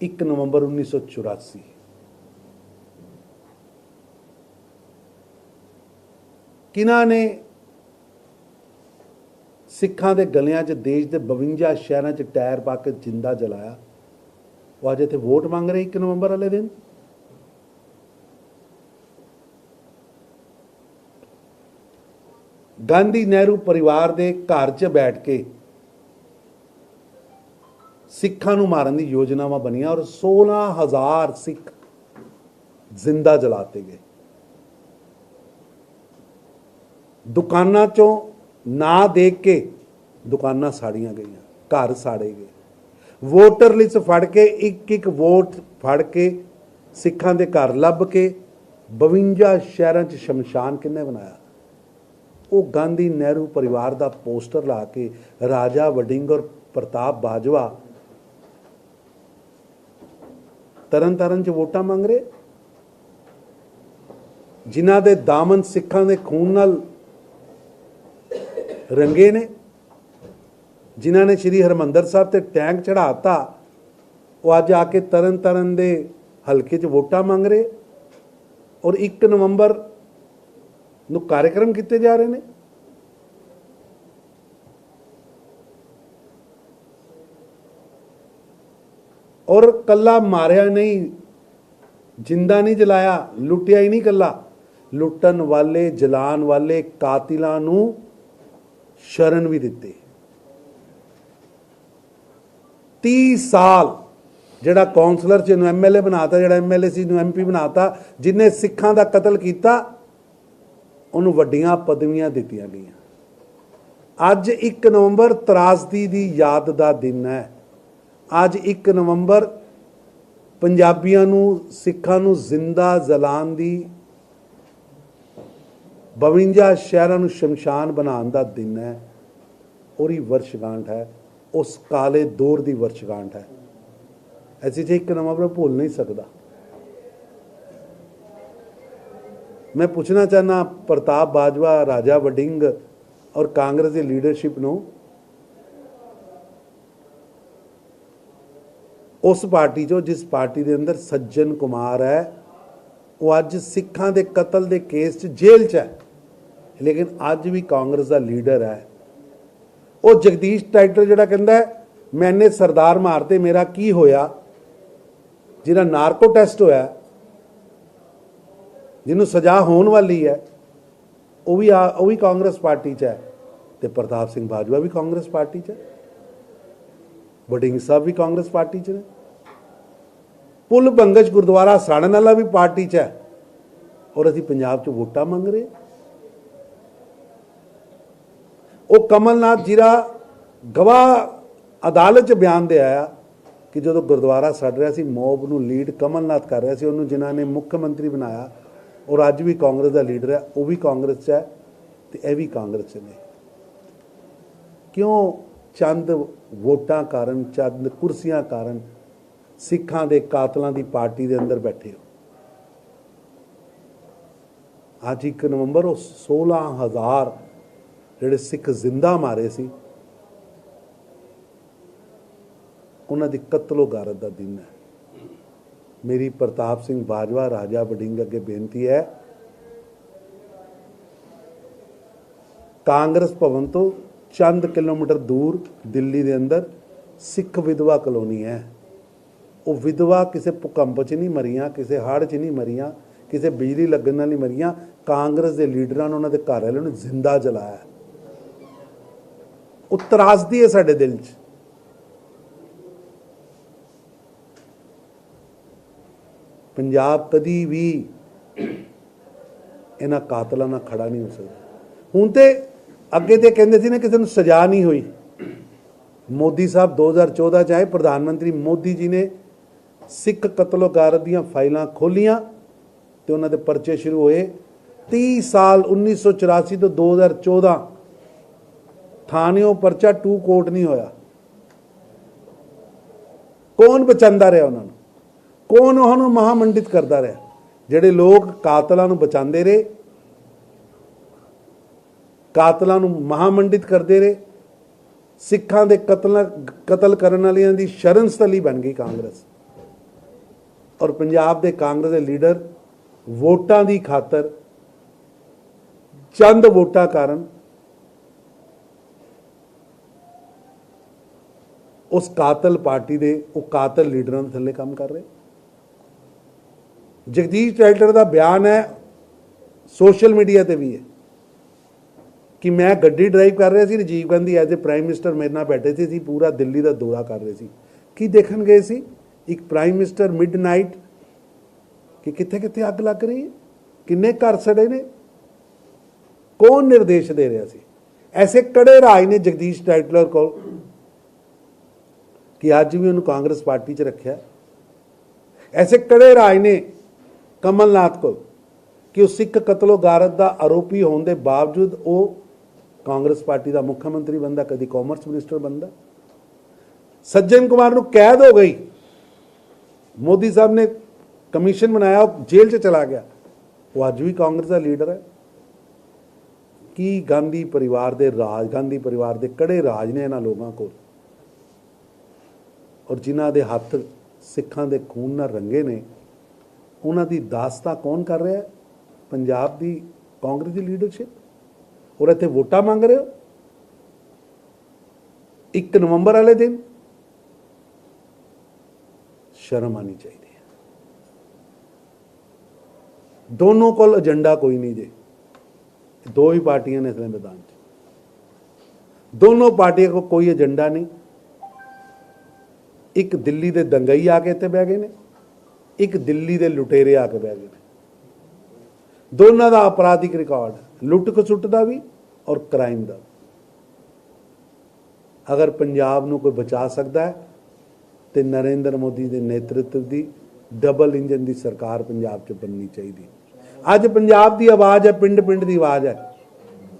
1 ਨਵੰਬਰ 1984 ਕਿਨਾਂ ਨੇ ਸਿੱਖਾਂ ਦੇ ਗਲਿਆਂ 'ਚ, ਦੇਸ਼ ਦੇ 52 ਸ਼ਹਿਰਾਂ 'ਚ ਟਾਇਰ ਪਾ ਕੇ ਜਿੰਦਾ ਜਲਾਇਆ? ਉਹ ਅੱਜ ਇੱਥੇ ਵੋਟ ਮੰਗ ਰਹੇ 1 ਨਵੰਬਰ ਵਾਲੇ ਦਿਨ ਗਾਂਧੀ ਨਹਿਰੂ ਪਰਿਵਾਰ ਦੇ ਘਰ 'ਚ ਬੈਠ ਕੇ ਸਿੱਖਾਂ ਨੂੰ ਮਾਰਨ ਦੀ ਯੋਜਨਾਵਾਂ ਬਣੀਆਂ ਔਰ 16000 ਸਿੱਖ ਜ਼ਿੰਦਾ ਜਲਾਤੇ ਗਏ ਦੁਕਾਨਾਂ ਚੋਂ ਨਾ ਦੇਖ ਕੇ ਦੁਕਾਨਾਂ ਸਾੜੀਆਂ ਗਈਆਂ ਘਰ ਸਾੜੇ ਗਏ ਵੋਟਰ ਲਿਸਟ ਫੜ ਕੇ, ਇੱਕ ਇੱਕ ਵੋਟ ਫੜ ਕੇ ਸਿੱਖਾਂ ਦੇ ਘਰ ਲੱਭ ਕੇ 52 ਸ਼ਹਿਰਾਂ 'ਚ ਸ਼ਮਸ਼ਾਨ ਕਿੰਨੇ ਬਣਾਇਆ? ਉਹ ਗਾਂਧੀ ਨਹਿਰੂ ਪਰਿਵਾਰ ਦਾ ਪੋਸਟਰ ਲਾ ਕੇ ਰਾਜਾ ਵਡਿੰਗ ਔਰ ਪ੍ਰਤਾਪ ਬਾਜਵਾ ਤਰਨ ਤਾਰਨ ਚ ਵੋਟਾਂ ਮੰਗ ਰਹੇ? ਜਿਨ੍ਹਾਂ ਦੇ ਦਾਮਨ ਸਿੱਖਾਂ ਦੇ ਖੂਨ ਨਾਲ ਰੰਗੇ ਨੇ? ਜਿਨ੍ਹਾਂ ਨੇ ਸ੍ਰੀ ਹਰਮੰਦਰ ਸਾਹਿਬ ਤੇ ਟੈਂਕ ਚੜਾਤਾ ਉਹ ਅੱਜ ਆ ਕੇ ਤਰਨ ਤਾਰਨ ਦੇ ਹਲਕੇ 'ਚ ਵੋਟਾਂ ਮੰਗ ਰਹੇ ਔਰ 1 ਨਵੰਬਰ ਨੂੰ ਕਾਰਜਕ੍ਰਮ ਕੀਤੇ ਜਾ ਰਹੇ ਨੇ। ਔਰ ਕੱਲਾ ਮਾਰਿਆ ਨਹੀਂ, ਜਿੰਦਾ ਨਹੀਂ ਜਲਾਇਆ, ਲੁੱਟਿਆ ਹੀ ਨਹੀਂ ਕੱਲਾ। ਲੁੱਟਣ ਵਾਲੇ ਜਲਾਨ ਵਾਲੇ ਕਾਤਿਲਾਂ ਨੂੰ ਸ਼ਰਨ ਵੀ ਦਿੱਤੇ। 30 ਸਾਲ ਜਿਹੜਾ ਕਾਉਂਸਲਰ ਚ ਨੂੰ ਐਮਐਲਏ ਬਣਾਤਾ, ਜਿਹੜਾ ਐਮਐਲਏ ਸੀ ਨੂੰ ਐਮਪੀ ਬਣਾਤਾ, ਜਿਨੇ ਸਿੱਖਾਂ ਦਾ ਕਤਲ ਕੀਤਾ, ਉਹਨੂੰ ਵੱਡੀਆਂ ਪਦਵੀਆਂ ਦਿੱਤੀਆਂ ਗਈਆਂ। ਅੱਜ 1 ਨਵੰਬਰ ਤਰਾਸਦੀ ਦੀ ਯਾਦ ਦਾ ਦਿਨ ਹੈ। ਅੱਜ 1 ਨਵੰਬਰ ਪੰਜਾਬੀਆਂ ਨੂੰ, ਸਿੱਖਾਂ ਨੂੰ ਜ਼ਿੰਦਾ ਜਲਾਨ ਦੀ 52 ਸ਼ਹਿਰਾਂ ਨੂੰ ਸ਼ਮਸ਼ਾਨ ਬਣਾਉਣ ਦਾ ਦਿਨ ਹੈ। ਉਹਦੀ ਵਰਸ਼ਗਾਂਠ ਹੈ। ਉਸ ਕਾਲੇ ਦੌਰ ਦੀ ਵਰਸ਼ਗਾਂਠ ਹੈ। ਅਸੀਂ ਜੇ ਇੱਕ ਨਵਾਂ ਨਵੰਬਰ ਭੁੱਲ ਨਹੀਂ ਸਕਦਾ। ਮੈਂ ਪੁੱਛਣਾ ਚਾਹਨਾ ਪ੍ਰਤਾਪ ਬਾਜਵਾ, ਰਾਜਾ ਵਡਿੰਗ ਔਰ ਕਾਂਗਰਸ ਦੀ ਲੀਡਰਸ਼ਿਪ ਨੂੰ ਉਸ ਪਾਰਟੀ ਚੋਂ ਜਿਸ ਪਾਰਟੀ ਦੇ ਅੰਦਰ ਸੱਜਣ ਕੁਮਾਰ ਹੈ, ਉਹ ਅੱਜ ਸਿੱਖਾਂ ਦੇ ਕਤਲ ਦੇ ਕੇਸ 'ਚ ਜੇਲ੍ਹ 'ਚ ਹੈ। ਲੇਕਿਨ ਅੱਜ ਵੀ ਕਾਂਗਰਸ ਦਾ ਲੀਡਰ ਹੈ। ਉਹ ਜਗਦੀਸ਼ ਟਾਈਟਲ ਜਿਹੜਾ ਕਹਿੰਦਾ ਮੈਨੇ ਸਰਦਾਰ ਮਾਰਤੇ, ਮੇਰਾ ਕੀ ਹੋਇਆ? ਜਿਹਦਾ ਨਾਰਕੋ ਟੈਸਟ ਹੋਇਆ, ਜਿਹਨੂੰ ਸਜ਼ਾ ਹੋਣ ਵਾਲੀ ਹੈ, ਉਹ ਵੀ ਆ- ਉਹ ਵੀ ਕਾਂਗਰਸ ਪਾਰਟੀ 'ਚ ਹੈ ਤੇ ਪ੍ਰਤਾਪ ਸਿੰਘ ਬਾਜਵਾ ਵੀ ਕਾਂਗਰਸ ਪਾਰਟੀ 'ਚ ਹੈ। ਵਡਿੰਗ ਸਾਹਿਬ ਵੀ ਕਾਂਗਰਸ ਪਾਰਟੀ 'ਚ ਨੇ। ਪੁੱਲ ਬੰਗਜ ਗੁਰਦੁਆਰਾ ਸਾੜਨ ਵਾਲਾ ਵੀ ਪਾਰਟੀ 'ਚ ਹੈ। ਔਰ ਅਸੀਂ ਪੰਜਾਬ 'ਚ ਵੋਟਾਂ ਮੰਗ ਰਹੇ ਉਹ ਕਮਲਨਾਥ ਜੀਰਾ ਗਵਾਹ ਅਦਾਲਤ 'ਚ ਬਿਆਨ ਦੇ ਆਇਆ ਕਿ ਜਦੋਂ ਗੁਰਦੁਆਰਾ ਸੜ ਰਿਹਾ ਸੀ, ਮੋਬ ਨੂੰ ਲੀਡ ਕਮਲਨਾਥ ਕਰ ਰਿਹਾ ਸੀ, ਉਹਨੂੰ ਜਿਨ੍ਹਾਂ ਨੇ ਮੁੱਖ ਮੰਤਰੀ ਬਣਾਇਆ, ਔਰ ਅੱਜ ਵੀ ਕਾਂਗਰਸ ਦਾ ਲੀਡਰ ਹੈ, ਉਹ ਵੀ ਕਾਂਗਰਸ 'ਚ ਹੈ ਤੇ ਇਹ ਵੀ ਕਾਂਗਰਸ 'ਚ ਨੇ। ਕਿਉਂ ਚੰਦ ਵੋਟਾਂ ਕਾਰਨ, ਚੰਦ ਕੁਰਸੀਆਂ ਕਾਰਨ ਸਿੱਖਾਂ ਦੇ ਕਾਤਲਾਂ ਦੀ ਪਾਰਟੀ ਦੇ ਅੰਦਰ ਬੈਠੇ ਹੋ? ਅੱਜ 1 ਨਵੰਬਰ, ਉਹ 16000 ਜਿਹੜੇ ਸਿੱਖ ਜ਼ਿੰਦਾ ਮਾਰੇ ਸੀ, ਉਹਨਾਂ ਦੀ ਕਤਲੋ ਗਾਰਤ ਦਾ ਦਿਨ ਹੈ। ਮੇਰੀ ਪ੍ਰਤਾਪ ਸਿੰਘ ਬਾਜਵਾ, ਰਾਜਾ ਵਡਿੰਗ ਅੱਗੇ ਬੇਨਤੀ ਹੈ, ਕਾਂਗਰਸ ਭਵਨ ਤੋਂ ਚੰਦ ਕਿਲੋਮੀਟਰ ਦੂਰ ਦਿੱਲੀ ਦੇ ਅੰਦਰ ਸਿੱਖ ਵਿਧਵਾ ਕਲੋਨੀ ਹੈ। ਉਹ ਵਿਧਵਾ ਕਿਸੇ ਭੂਕੰਪ 'ਚ ਨਹੀਂ ਮਰੀਆਂ, ਕਿਸੇ ਹੜ੍ਹ 'ਚ ਨਹੀਂ ਮਰੀਆਂ, ਕਿਸੇ ਬਿਜਲੀ ਲੱਗਣ ਨਾਲ ਨਹੀਂ ਮਰੀਆਂ। ਕਾਂਗਰਸ ਦੇ ਲੀਡਰਾਂ ਨੇ ਉਹਨਾਂ ਦੇ ਘਰ ਵਾਲਿਆਂ ਨੂੰ ਜ਼ਿੰਦਾ ਜਲਾਇਆ। ਉਹ ਤਰਾਸਦੀ ਹੈ ਸਾਡੇ ਦਿਲ 'ਚ। ਪੰਜਾਬ ਕਦੀ ਵੀ ਇਹਨਾਂ ਕਾਤਲਾਂ ਨਾਲ ਖੜਾ ਨਹੀਂ ਹੋ ਸਕਦਾ। ਹੁਣ ਤੇ ਅੱਗੇ ਤੇ ਕਹਿੰਦੇ ਸੀ ਨਾ ਕਿਸੇ ਨੂੰ ਸਜ਼ਾ ਨਹੀਂ ਹੋਈ। ਮੋਦੀ ਸਾਹਿਬ 2014 ਚ ਆਏ, ਪ੍ਰਧਾਨ ਮੰਤਰੀ ਮੋਦੀ ਜੀ ਨੇ ਸਿੱਖ ਕਤਲੋਗਾਰਤ ਦੀਆਂ ਫਾਈਲਾਂ ਖੋਲੀਆਂ ਤੇ ਉਹਨਾਂ ਦੇ ਪਰਚੇ ਸ਼ੁਰੂ ਹੋਏ। 30 ਸਾਲ 1984 ਤੋਂ 2014 ਥਾਣਿਓਂ ਪਰਚਾ ਟੂ ਕੋਟ ਨਹੀਂ ਹੋਇਆ। ਕੌਣ ਬਚਾਉਂਦਾ ਰਿਹਾ ਉਹਨਾਂ ਨੂੰ? ਕੌਣ ਉਹਨਾਂ ਨੂੰ ਮਹਾਮੰਡਿਤ ਕਰਦਾ ਰਿਹਾ? ਜਿਹੜੇ ਲੋਕ ਕਾਤਲਾਂ ਨੂੰ ਬਚਾਉਂਦੇ ਰਹੇ, ਕਾਤਲਾਂ ਨੂੰ ਮਹਾਮੰਡਿਤ ਕਰਦੇ ਰਹੇ, ਸਿੱਖਾਂ ਦੇ ਕਤਲ ਕਤਲ ਕਰਨ ਵਾਲਿਆਂ ਦੀ ਸ਼ਰਨਸਥਲੀ ਬਣ ਗਈ ਕਾਂਗਰਸ। ਔਰ ਪੰਜਾਬ ਦੇ ਕਾਂਗਰਸ ਦੇ ਲੀਡਰ ਵੋਟਾਂ ਦੀ ਖਾਤਰ ਚੰਦ ਵੋਟਾਂ ਕਾਰਨ ਉਸ ਕਾਤਲ ਪਾਰਟੀ ਦੇ, ਉਹ ਕਾਤਲ ਲੀਡਰਾਂ ਦੇ ਥੱਲੇ ਕੰਮ ਕਰ ਰਹੇ। ਜਗਦੀਸ਼ ਟਾਈਟਰ ਦਾ ਬਿਆਨ ਹੈ, ਸੋਸ਼ਲ ਮੀਡੀਆ ਤੇ ਵੀ ਹੈ, ਕਿ ਮੈਂ ਗੱਡੀ ਡਰਾਈਵ ਕਰ ਰਿਹਾ ਸੀ, Rajiv Gandhi as a prime minister ਮੇਰੇ ਨਾਲ ਬੈਠੇ ਸੀ, ਅਸੀਂ ਪੂਰਾ ਦਿੱਲੀ ਦਾ ਦੌਰਾ ਕਰ ਰਹੇ ਸੀ। ਕੀ ਦੇਖਣ ਗਏ ਸੀ? ਇੱਕ ਪ੍ਰਾਈਮ ਮਿਨਿਸਟਰ ਮਿਡਨਾਈਟ, ਕਿ ਕਿੱਥੇ ਕਿੱਥੇ ਅੱਗ ਲੱਗ ਰਹੀ ਹੈ? ਕਿੰਨੇ ਘਰ ਸੜੇ ਨੇ? ਕੌਣ ਨਿਰਦੇਸ਼ ਦੇ ਰਿਹਾ ਸੀ? ਐਸੇ ਕੜੇ ਰਾਜ ਨੇ ਜਗਦੀਸ਼ ਟਾਈਟਲਰ ਕੋਲ ਕਿ ਅੱਜ ਵੀ ਉਹਨੂੰ ਕਾਂਗਰਸ ਪਾਰਟੀ 'ਚ ਰੱਖਿਆ। ਐਸੇ ਕੜੇ ਰਾਜ ਨੇ ਕਮਲਨਾਥ ਕੋਲ ਕਿ ਉਹ ਸਿੱਖ ਕਤਲੋ ਗਾਰਤ ਦਾ ਆਰੋਪੀ ਹੋਣ ਦੇ ਬਾਵਜੂਦ ਉਹ ਕਾਂਗਰਸ ਪਾਰਟੀ ਦਾ ਮੁੱਖ ਮੰਤਰੀ ਬੰਦਾ ਕਦੀ ਕਾਮਰਸ ਮਿਨਿਸਟਰ ਬੰਦਾ ਸੱਜਣ ਕੁਮਾਰ ਨੂੰ ਕੈਦ ਹੋ ਗਈ। ਮੋਦੀ ਸਾਹਿਬ ਨੇ ਕਮਿਸ਼ਨ ਬਣਾਇਆ, ਉਹ ਜੇਲ੍ਹ 'ਚ ਚਲਾ ਗਿਆ। ਉਹ ਅੱਜ ਵੀ ਕਾਂਗਰਸ ਦਾ ਲੀਡਰ ਹੈ। ਕੀ ਗਾਂਧੀ ਪਰਿਵਾਰ ਦੇ ਰਾਜ, ਗਾਂਧੀ ਪਰਿਵਾਰ ਦੇ ਕੜੇ ਰਾਜ ਨੇ ਇਹਨਾਂ ਲੋਕਾਂ ਕੋਲ? ਔਰ ਜਿਨ੍ਹਾਂ ਦੇ ਹੱਥ ਸਿੱਖਾਂ ਦੇ ਖੂਨ ਨਾਲ ਰੰਗੇ ਨੇ, ਉਹਨਾਂ ਦੀ ਦਾਸਤਾ ਕੌਣ ਕਰ ਰਿਹਾ ਹੈ? ਪੰਜਾਬ ਦੀ ਕਾਂਗਰਸ ਦੀ ਲੀਡਰਸ਼ਿਪ ਔਰ ਇੱਥੇ ਵੋਟਾਂ ਮੰਗ ਰਹੇ ਹੋ? 1 ਨਵੰਬਰ ਵਾਲੇ ਦਿਨ ਸ਼ਰਮ ਆਣੀ ਚਾਹੀਦੀ ਹੈ। ਦੋਨੋਂ ਕੋਲ ਏਜੰਡਾ ਕੋਈ ਨਹੀਂ ਜੇ। ਦੋ ਹੀ ਪਾਰਟੀਆਂ ਨੇ ਇਸ ਮੈਦਾਨ 'ਚ। ਦੋਨੋਂ ਪਾਰਟੀਆਂ ਕੋ ਕੋਈ ਏਜੰਡਾ ਨਹੀਂ। ਇੱਕ ਦਿੱਲੀ ਦੇ ਦੰਗਈ ਆ ਕੇ ਇੱਥੇ ਬਹਿ ਗਏ ਨੇ, ਇੱਕ ਦਿੱਲੀ ਦੇ ਲੁਟੇਰੇ ਆ ਕੇ ਬਹਿ ਗਏ ਨੇ। ਦੋਨਾਂ ਦਾ ਅਪਰਾਧਿਕ ਰਿਕਾਰਡ, ਲੁੱਟ ਖਸੁੱਟ ਦਾ ਵੀ ਔਰ ਕ੍ਰਾਈਮ ਦਾ ਅਗਰ ਪੰਜਾਬ ਨੂੰ ਕੋਈ ਬਚਾ ਸਕਦਾ ਹੈ, ਤੇ ਨਰਿੰਦਰ ਮੋਦੀ ਦੇ ਨੇਤਰਤਵ ਦੀ ਡਬਲ ਇੰਜਨ ਦੀ ਸਰਕਾਰ ਪੰਜਾਬ 'ਚ ਬਣਨੀ ਚਾਹੀਦੀ। ਅੱਜ ਪੰਜਾਬ ਦੀ ਆਵਾਜ਼ ਹੈ ਪਿੰਡ ਪਿੰਡ ਦੀ ਆਵਾਜ਼ ਹੈ।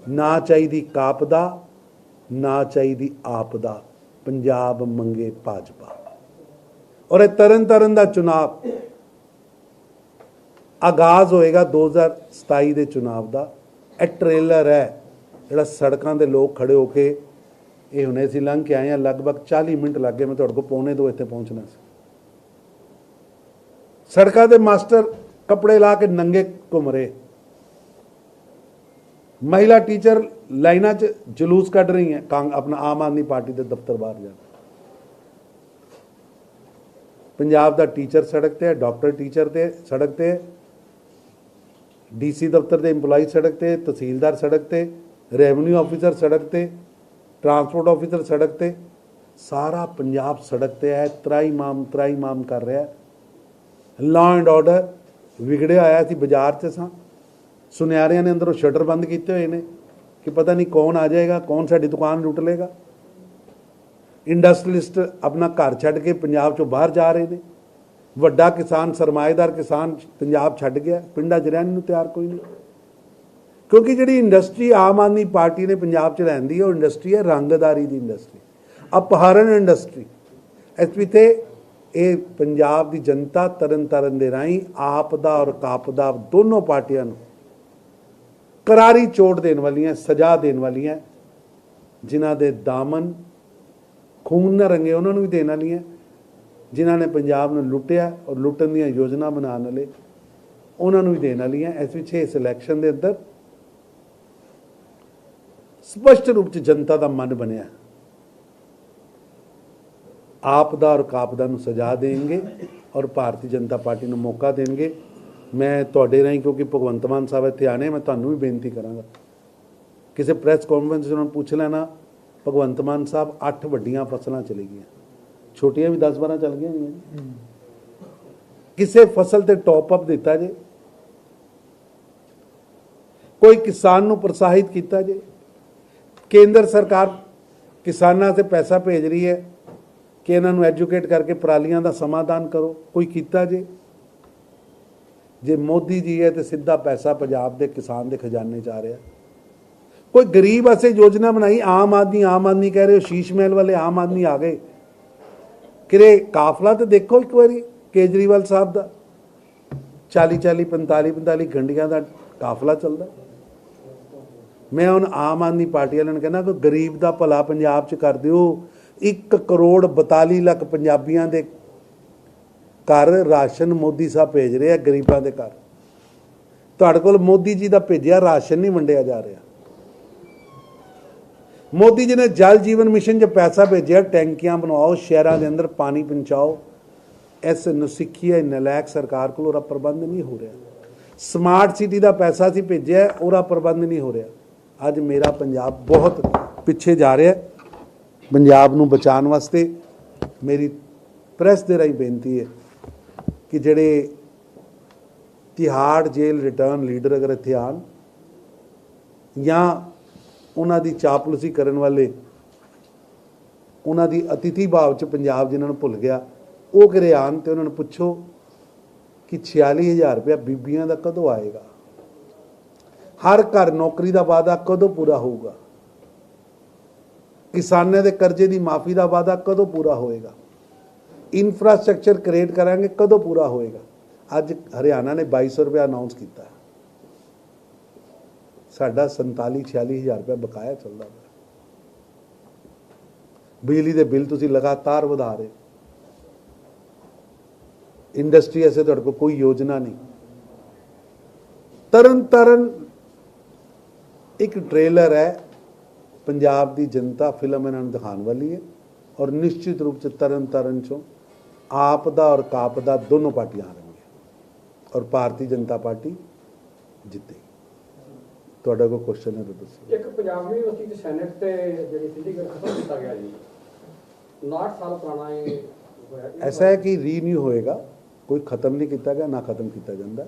ਨਾ ਚਾਹੀਦੀ ਕਾਪਦਾ, ਨਾ ਚਾਹੀਦੀ ਆਪਦਾ। ਪੰਜਾਬ ਮੰਗੇ ਭਾਜਪਾ। ਔਰ ਇਹ ਤਰਨ ਤਰਨ ਦਾ ਚੁਣਾਵ ਆਗਾਜ਼ ਹੋਏਗਾ 2027 ਦੇ ਚੁਣਾਵ ਦਾ। ਇਹ ਟ੍ਰੇਲਰ ਹੈ, ਜਿਹੜਾ ਸੜਕਾਂ ਦੇ ਲੋਕ ਖੜੇ ਹੋ ਕੇ ਇਹ ਹੁਣੇ ਅਸੀਂ ਲੰਘ ਕੇ ਆਏ ਆ ਲਗਭਗ 40 ਮਿੰਟ ਲੱਗ ਗਏ, ਮੈਂ ਤੁਹਾਡੇ ਕੋਲ ਪੌਣੇ ਦੋ ਇੱਥੇ ਪਹੁੰਚਣਾ ਸੀ। ਸੜਕਾਂ ਦੇ ਮਾਸਟਰ ਕੱਪੜੇ ਲਾ ਕੇ ਨੰਗੇ ਘੁੰਮ ਰਹੇ। ਮਹਿਲਾ ਟੀਚਰ ਲਾਈਨਾਂ 'ਚ ਜਲੂਸ ਕੱਢ ਰਹੀ ਹੈ ਕਾਂਗ ਆਪਣਾ ਆਮ ਆਦਮੀ ਪਾਰਟੀ ਦੇ ਦਫ਼ਤਰ ਬਾਹਰ ਜਾ ਪੰਜਾਬ ਦਾ ਟੀਚਰ ਸੜਕ ਤੇ ਹੈ, ਡਾਕਟਰ ਟੀਚਰ ਤੇ ਸੜਕ ਤੇ ਹੈ, ਡੀਸੀ ਦਫ਼ਤਰ ਦੇ EMPLOYE ਸੜਕ ਤੇ ਤਹਿਸੀਲਦਾਰ ਸੜਕ ਤੇ ਰੈਵਨਿਊ ਆਫੀਸਰ ਸੜਕ ਤੇ ਟਰਾਂਸਪੋਰਟ ਆਫੀਸਰ ਸੜਕ ਤੇ ਸਾਰਾ ਪੰਜਾਬ ਸੜਕ ਤੇ ਹੈ ਤਰਾਈ ਮਾਮ ਤਰਾਈ ਮਾਮ ਕਰ ਰਿਹਾ ਹੈ। ਲਾਅ ਐਂਡ ਆਰਡਰ ਵਿਗੜਿਆ ਆਇਆ ਸੀ ਬਾਜ਼ਾਰ 'ਚ ਸਾਂ। ਸੁਨਿਆਰਿਆਂ ਨੇ ਅੰਦਰੋਂ ਸ਼ਟਰ ਬੰਦ ਕੀਤੇ ਹੋਏ ਨੇ ਕਿ ਪਤਾ ਨਹੀਂ ਕੌਣ ਆ ਜਾਏਗਾ, ਕੌਣ ਸਾਡੀ ਦੁਕਾਨ ਲੁੱਟ ਲੇਗਾ ਇੰਡਸਟਰੀਲਿਸਟ ਆਪਣਾ ਘਰ ਛੱਡ ਕੇ ਪੰਜਾਬ ਚੋਂ ਬਾਹਰ ਜਾ ਰਹੇ ਨੇ। ਵੱਡਾ ਕਿਸਾਨ, ਸਰਮਾਏਦਾਰ ਕਿਸਾਨ ਪੰਜਾਬ ਛੱਡ ਗਿਆ। ਪਿੰਡਾਂ 'ਚ ਰਹਿਣ ਨੂੰ ਤਿਆਰ ਕੋਈ ਨਹੀਂ। ਕਿਉਂਕਿ ਜਿਹੜੀ ਇੰਡਸਟਰੀ ਆਮ ਆਦਮੀ ਪਾਰਟੀ ਨੇ ਪੰਜਾਬ 'ਚ ਲੈਂਦੀ ਹੈ ਉਹ ਇੰਡਸਟਰੀ ਹੈ ਰੰਗਦਾਰੀ ਦੀ ਇੰਡਸਟਰੀ। ਅਪਹਰਨ ਇੰਡਸਟਰੀ। ਇਸ ਵਿੱਚ ਤੇ ਇਹ ਪੰਜਾਬ ਦੀ ਜਨਤਾ ਤਰਨ ਤਰਨ ਦੇ ਰਾਹੀਂ ਆਪ ਦਾ ਔਰ ਕਾਪ ਦਾ ਦੋਨੋਂ ਪਾਰਟੀਆਂ ਨੂੰ ਕਰਾਰੀ ਚੋਟ ਦੇਣ ਵਾਲੀਆਂ, ਸਜ਼ਾ ਦੇਣ ਵਾਲੀਆਂ, ਜਿਨ੍ਹਾਂ ਦੇ ਦਾਮਨ ਖੂਨ ਨਾਲ ਰੰਗੇ, ਉਹਨਾਂ ਨੂੰ ਵੀ ਦੇਣ ਵਾਲੀਆਂ। ਜਿਨ੍ਹਾਂ ਨੇ ਪੰਜਾਬ ਨੂੰ ਲੁੱਟਿਆ ਔਰ ਲੁੱਟਣ ਦੀਆਂ ਯੋਜਨਾ ਬਣਾਉਣ ਵਾਲੇ, ਉਹਨਾਂ ਨੂੰ ਵੀ ਦੇਣ ਵਾਲੀਆਂ ਇਸ ਵਿੱਚ ਇਸ ਇਲੈਕਸ਼ਨ ਦੇ ਅੰਦਰ। ਸਪਸ਼ਟ ਰੂਪ ਚ ਜਨਤਾ ਦਾ ਮਨ ਬਣਿਆ। ਆਪ ਦਾ ਔਰ ਕਾਪਦਾ ਨੂੰ ਸਜ਼ਾ ਦੇਣਗੇ ਔਰ ਭਾਰਤੀ ਜਨਤਾ ਪਾਰਟੀ ਨੂੰ ਮੌਕਾ ਦੇਣਗੇ। ਮੈਂ ਤੁਹਾਡੇ ਰਾਹੀਂ, ਕਿਉਂਕਿ ਭਗਵੰਤ ਮਾਨ ਸਾਹਿਬ ਇੱਥੇ ਆਣੇ ਮੈਂ ਤੁਹਾਨੂੰ ਵੀ ਬੇਨਤੀ ਕਰਾਂਗਾ। ਕਿਸੇ ਪ੍ਰੈਸ ਕਾਨਫਰੰਸ 'ਚ ਉਹਨਾਂ ਨੂੰ ਪੁੱਛ ਲੈਣਾ ਭਗਵੰਤ ਮਾਨ ਸਾਹਿਬ 8 ਵੱਡੀਆਂ ਫਸਲਾਂ ਚਲੀ ਗਈਆਂ। ਛੋਟੀਆਂ ਵੀ 10 12 ਚੱਲ ਗਈਆਂ ਜੀ। ਕਿਸੇ ਫਸਲ ਤੇ ਟੌਪ ਅਪ ਦਿੱਤਾ ਜੇ। ਕੋਈ ਕਿਸਾਨ ਨੂੰ ਪ੍ਰੋਤਸਾਹਿਤ ਕੀਤਾ ਜੇ। ਕੇਂਦਰ ਸਰਕਾਰ ਕਿਸਾਨਾਂ ਤੇ ਪੈਸਾ ਭੇਜ ਰਹੀ ਹੈ ਕਿ ਇਹਨਾਂ ਨੂੰ ਐਜੂਕੇਟ ਕਰਕੇ ਪਰਾਲੀਆਂ ਦਾ ਸਮਾਧਾਨ ਕਰੋ। ਕੋਈ ਕੀਤਾ ਜੇ? ਜੇ ਮੋਦੀ ਜੀ ਹੈ ਤੇ ਸਿੱਧਾ ਪੈਸਾ ਪੰਜਾਬ ਦੇ ਕਿਸਾਨ ਦੇ ਖਜ਼ਾਨੇ 'ਚ ਆ ਰਿਹਾ। ਕੋਈ ਗਰੀਬ ਵਾਸਤੇ ਯੋਜਨਾ ਬਣਾਈ, ਆਮ ਆਦਮੀ ਆਮ ਆਦਮੀ ਕਹਿ ਰਹੇ ਹੋ, ਸ਼ੀਸ਼ ਮਹਿਲ ਵਾਲੇ ਆਮ ਆਦਮੀ ਆ ਗਏ। ਕਿਰੇ ਕਾਫਲਾ ਤੇ ਦੇਖੋ ਇੱਕ ਵਾਰੀ, ਕੇਜਰੀਵਾਲ ਸਾਹਿਬ ਦਾ। 40 40 45 45 ਗੰਡੀਆਂ ਦਾ ਕਾਫਲਾ ਚੱਲਦਾ। ਮੈਂ ਹੁਣ ਆਮ ਆਦਮੀ ਪਾਰਟੀ ਵਾਲਿਆਂ ਨੂੰ ਕਹਿੰਦਾ, ਕੋਈ ਗਰੀਬ ਦਾ ਭਲਾ ਪੰਜਾਬ 'ਚ ਕਰ ਦਿਓ। 1 ਕਰੋੜ 42 ਲੱਖ ਪੰਜਾਬੀਆਂ ਦੇ ਘਰ ਰਾਸ਼ਨ ਮੋਦੀ ਸਾਹਿਬ ਭੇਜ ਰਹੇ ਆ, ਗਰੀਬਾਂ ਦੇ ਘਰ। ਤੁਹਾਡੇ ਕੋਲ ਮੋਦੀ ਜੀ ਦਾ ਭੇਜਿਆ, ਰਾਸ਼ਨ ਨਹੀਂ ਵੰਡਿਆ ਜਾ ਰਿਹਾ। ਮੋਦੀ ਜੀ ਨੇ ਜਲ ਜੀਵਨ ਮਿਸ਼ਨ 'ਚ ਪੈਸਾ ਭੇਜਿਆ, ਟੈਂਕੀਆਂ ਬਣਾਓ ਸ਼ਹਿਰਾਂ ਦੇ ਅੰਦਰ ਪਾਣੀ ਪਹੁੰਚਾਓ। ਇਸ ਨਸਿੱਖੀ ਹੈ, ਨਲਾਇਕ ਸਰਕਾਰ ਕੋਲ ਉਹਦਾ ਪ੍ਰਬੰਧ ਨਹੀਂ ਹੋ ਰਿਹਾ। ਸਮਾਰਟ ਸਿਟੀ ਦਾ ਪੈਸਾ ਸੀ ਭੇਜਿਆ, ਉਹਦਾ ਪ੍ਰਬੰਧ ਨਹੀਂ ਹੋ ਰਿਹਾ। ਅੱਜ ਮੇਰਾ ਪੰਜਾਬ ਬਹੁਤ ਪਿੱਛੇ ਜਾ ਰਿਹਾ ਪੰਜਾਬ ਨੂੰ ਬਚਾਉਣ ਵਾਸਤੇ ਮੇਰੀ ਪ੍ਰੈਸ ਦੇ ਰਾਹੀਂ ਬੇਨਤੀ ਹੈ ਕਿ ਜਿਹੜੇ ਤਿਹਾੜ ਜੇਲ੍ਹ ਰਿਟਰਨ ਲੀਡਰ ਅਗਰ ਇੱਥੇ ਆਉਣ ਜਾਂ ਉਹਨਾਂ ਦੀ ਚਾਪਲੂਸੀ ਕਰਨ ਵਾਲੇ, ਉਹਨਾਂ ਦੀ ਅਤਿਥੀ ਭਾਵ ਚ ਪੰਜਾਬ ਜਿਨ੍ਹਾਂ ਨੂੰ ਭੁੱਲ ਗਿਆ, ਉਹ ਘਰੇ ਆਉਣ ਤੇ ਉਹਨਾਂ ਨੂੰ ਪੁੱਛੋ ਕਿ 46000 ਰੁਪਇਆ ਬੀਬੀਆਂ ਦਾ ਕਦੋਂ ਆਏਗਾ? ਹਰ ਘਰ ਨੌਕਰੀ ਦਾ ਵਾਅਦਾ ਕਦੋਂ ਪੂਰਾ ਹੋਊਗਾ? ਕਿਸਾਨਾਂ ਦੇ ਕਰਜ਼ੇ ਦੀ ਮਾਫੀ ਦਾ ਵਾਅਦਾ ਕਦੋਂ ਪੂਰਾ ਹੋਏਗਾ? ਇਨਫਰਾਸਟ੍ਰਕਚਰ ਕ੍ਰੀਏਟ ਕਰਾਂਗੇ ਕਦੋਂ ਪੂਰਾ ਹੋਏਗਾ? ਅੱਜ ਹਰਿਆਣਾ ਨੇ 2200 ਰੁਪਏ ਅਨਾਉਂਸ ਕੀਤਾ। ਸਾਡਾ 47 46000 ਰੁਪਏ ਬਕਾਇਆ ਚੱਲਦਾ ਪਿਆ। ਬਿਜਲੀ ਦੇ ਬਿੱਲ ਤੁਸੀਂ ਲਗਾਤਾਰ ਵਧਾ ਰਹੇ ਇੰਡਸਟਰੀ ਐਸੇ ਤੁਹਾਡੇ ਕੋਲ ਕੋਈ ਯੋਜਨਾ ਨਹੀਂ। ਤਰਨ ਤਰਨ ਇੱਕ ਟ੍ਰੇਲਰ ਹੈ, ਪੰਜਾਬ ਦੀ ਜਨਤਾ ਫਿਲਮ ਇਹਨਾਂ ਨੂੰ ਦਿਖਾਉਣ ਵਾਲੀ ਹੈ ਔਰ ਨਿਸ਼ਚਿਤ ਰੂਪ ਚ ਤਰਨ ਤਰਨ ਚੋਂ ਆਪ ਦਾ ਔਰ ਕਾਪ ਦਾ ਦੋਨੋਂ ਪਾਰਟੀਆਂ ਹਾਰਨਗੀਆਂ ਔਰ ਭਾਰਤੀ ਜਨਤਾ ਪਾਰਟੀ ਜਿੱਤੇਗੀ। ਤੁਹਾਡਾ ਕੋਈ ਕੁਐਸਚਨ ਹੈ ਤਾਂ ਦੱਸੋ। ਇੱਕ ਪੰਜਾਬ ਯੂਨੀਵਰਸਿਟੀ ਦੇ ਸੈਨੇਟ ਤੇ ਜਿਹੜੀ ਸਿੰਡੀਕੇਟ ਖਤਮ ਕੀਤਾ ਗਿਆ ਜੀ। 59 ਸਾਲ ਪੁਰਾਣਾ ਇਹ ਹੋਇਆ। ਐਸਾ ਹੈ ਕਿ ਰੀਨਿਊ ਹੋਏਗਾ ਕੋਈ ਖਤਮ ਨਹੀਂ ਕੀਤਾ ਗਿਆ ਨਾ ਖਤਮ ਕੀਤਾ ਜਾਂਦਾ।